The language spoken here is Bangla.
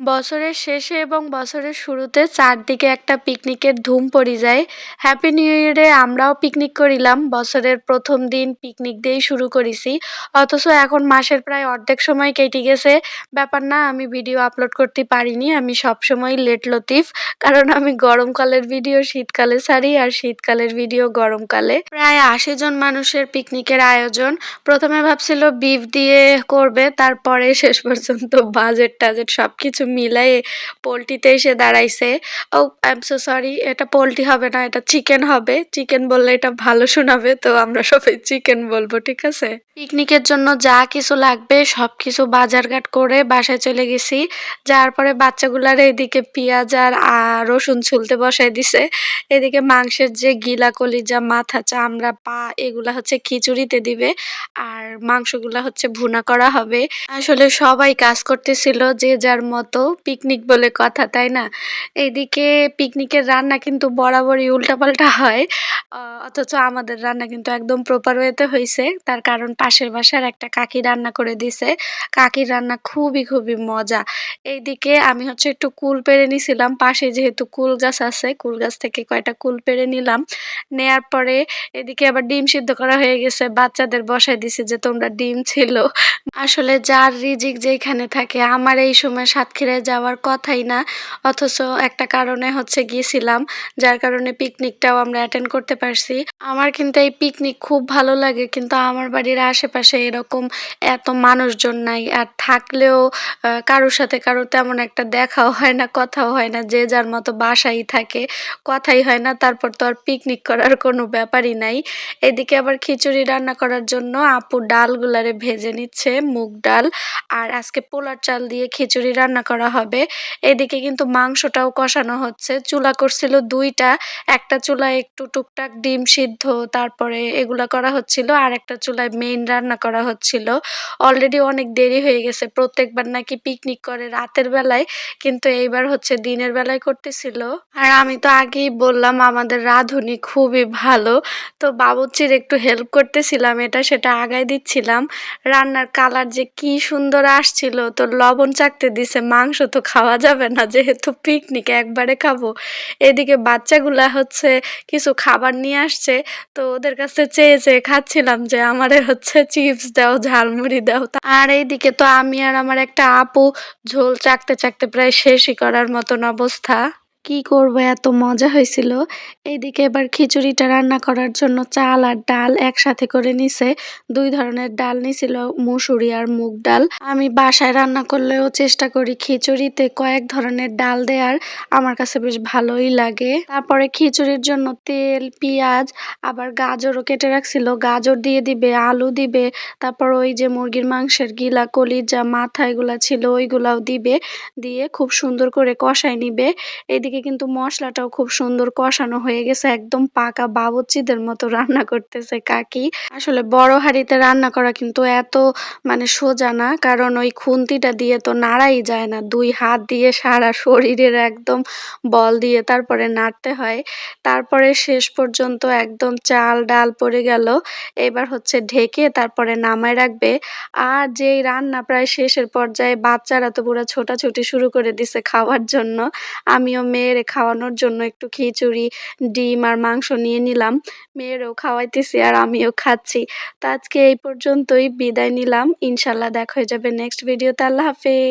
বছরের শেষে এবং বছরের শুরুতে চারদিকে একটা পিকনিকের ধুম পড়ে যায়। হ্যাপি নিউ ইয়ারে আমরাও পিকনিক করিলাম। বছরের প্রথম দিন পিকনিক দিয়েই শুরু করেছি। অথচ এখন মাসের প্রায় অর্ধেক সময় কেটে গেছে। ব্যাপার না, আমি ভিডিও আপলোড করতে পারিনি। আমি সবসময় লেট লতিফ। কারণ আমি গরমকালের ভিডিও শীতকালে ছাড়ি আর শীতকালের ভিডিও গরমকালে প্রায় আশি জন মানুষের পিকনিকের আয়োজন। প্রথমে ভাবছিল বিফ দিয়ে করবে, তারপরে শেষ পর্যন্ত বাজেট টাজেট সব কিছু মিলাই পোলট্রিতে এসে দাঁড়াইছে। ও আই এম সো সরি এটা পোলট্রি হবে না, এটা চিকেন হবে। চিকেন বললে এটা ভালো শোনাবে, তো আমরা সবাই চিকেন বলব, ঠিক আছে? পিকনিকের জন্য যা কিছু লাগবে, সব কিছু বাজারঘাট করে বাসায় চলে গেছি। যার পরে বাচ্চাগুলার এদিকে পেঁয়াজ আর রসুন ছুলতে বসাই দিছে। এদিকে মাংসের যে গিলা, কলিজা, মাথা, চামড়া, পা, এগুলা হচ্ছে খিচুড়িতে দিবে। আর মাংসগুলা হচ্ছে ভুনা করা হবে। আসলে সবাই কাজ করতেছিল, যে যার মতো পিকনিক বলে কথা, তাই না? এইদিকে পিকনিকের রান্না কিন্তু বরাবরই উল্টাপাল্টা হয়। অথচ আমাদের রান্না কিন্তু একদম প্রপার ওয়েতে হয়েছে তার কারণ পাশের বাসার একটা কাকি রান্না করে দিছে। কাকির রান্না খুবই খুবই মজা। এইদিকে আমি হচ্ছে একটু কুল পেরে নিছিলাম। পাশে যেহেতু কুল গাছ আছে, কুল গাছ থেকে কয়টা কুল পেরে নিলাম। নেয়ার পরে এদিকে আবার ডিম সিদ্ধ করা হয়ে গেছে। বাচ্চাদের বসাই দিছে যে তোমরা ডিম ছিল। আসলে যার রিজিক যেখানে থাকে, আমার এই সময় সাতক্ষীরায় যাওয়ার কথাই না। অথচ একটা কারণে হচ্ছে গিয়েছিলাম, যার কারণে পিকনিকটাও আমরা অ্যাটেন্ড করতে পারছি। আমার কিন্তু এই পিকনিক খুব ভালো লাগে, কিন্তু আমার বাড়ির আশেপাশে এরকম এত মানুষজন নাই, আর থাকলেও কারোর সাথে কারও তেমন একটা দেখাও হয় না, কথাও হয় না, যে যার মতো বাসাই থাকে, কথাই হয় না, তারপর তো আর পিকনিক করার কোনো ব্যাপারই নাই। এদিকে আবার খিচুড়ি রান্না করার জন্য আপু ডালগুলারে ভেজে নিচ্ছে, মুগ ডাল, আর আজকে পোলার চাল দিয়ে খিচুড়ি রান্না করা হবে। এদিকে কিন্তু মাংসটাও কষানো হচ্ছে। চুলা করছিল দুইটা। একটা চুলায় একটু টুকটাক ডিম সিদ্ধ, তারপরে এগুলা করা হচ্ছিল। আর একটা চুলায় মেইন রান্না করা হচ্ছিল। অলরেডি অনেক দেরি হয়ে গেছে। প্রত্যেকবার নাকি পিকনিক করে রাতের বেলায়, কিন্তু এইবার হচ্ছে দিনের বেলায় করতেছিল। আর আমি তো আগেই বললাম, আমাদের রাঁধুনি খুবই ভালো। তো বাবুচির একটু হেল্প করতেছিলাম এটা, সেটা আগায় দিচ্ছিলাম। রান্নার কালার যে কি সুন্দর আসছিল, তো লবণ চাকতে দিছে মাংস তো খাওয়া যাবে না, যেহেতু পিকনিক একবারে খাব। এদিকে বাচ্চাগুলা হচ্ছে কিছু খাবার নিয়ে আসছে, তো ওদের কাছে চেয়ে চেয়ে খাচ্ছিলাম যে আমারে হচ্ছে চিপস দাও, ঝালমুড়ি দাও। আর এইদিকে তো আমি আর আমার একটা আপু ঝোল চাকতে চাকতে প্রায় শেষই করার মতন অবস্থা। কি করব, এত মজা হয়েছিল। এইদিকে এবার খিচুড়িটা রান্না করার জন্য চাল আর ডাল একসাথে করে নিছে। দুই ধরনের ডাল নিছিল, মুসুরি আর মুগ ডাল। আমি বাসায় রান্না করলেও চেষ্টা করি খিচুড়িতে কয়েক ধরনের ডাল দেওয়ার আমার কাছে বেশ ভালোই লাগে। তারপরে খিচুড়ির জন্য তেল, পেঁয়াজ, আবার গাজরও কেটে রাখছিল। গাজর দিয়ে দিবে, আলু দিবে, তারপর ওই যে মুরগির মাংসের গিলা, কলিজা, মাথা এগুলা ছিল, ওইগুলাও দিবে। দিয়ে খুব সুন্দর করে কষাই নিবে। এদিকে কিন্তু মশলাটাও খুব সুন্দর কষানো হয়ে গেছে। একদম পাকা বাবুচিদের মতো রান্না করতেছে কাকি। আসলে বড় হাঁড়িতে রান্না করা কিন্তু এত মানে সোজা না, কারণ ওই খুন্তিটা দিয়ে তো নাড়াই যায় না। দুই হাত দিয়ে সারা শরীরের একদম বল দিয়ে তারপরে নাড়তে হয়। তারপরে শেষ পর্যন্ত একদম চাল, ডাল পড়ে গেল। এবার হচ্ছে ঢেকে তারপরে নামায় রাখবে। আর যেই রান্না প্রায় শেষের পর্যায়ে বাচ্চারা তো পুরো ছোটাছুটি শুরু করে দিছে খাওয়ার জন্য, আমিও মেয়েরে খাওয়ানোর জন্য একটু খিচুড়ি, ডিম আর মাংস নিয়ে নিলাম। মেয়েরও খাওয়াইতেছি আর আমিও খাচ্ছি। তো আজকে এই পর্যন্তই বিদায় নিলাম। ইনশাল্লাহ দেখা হয়ে যাবে নেক্সট ভিডিওতে আল্লাহ হাফেজ।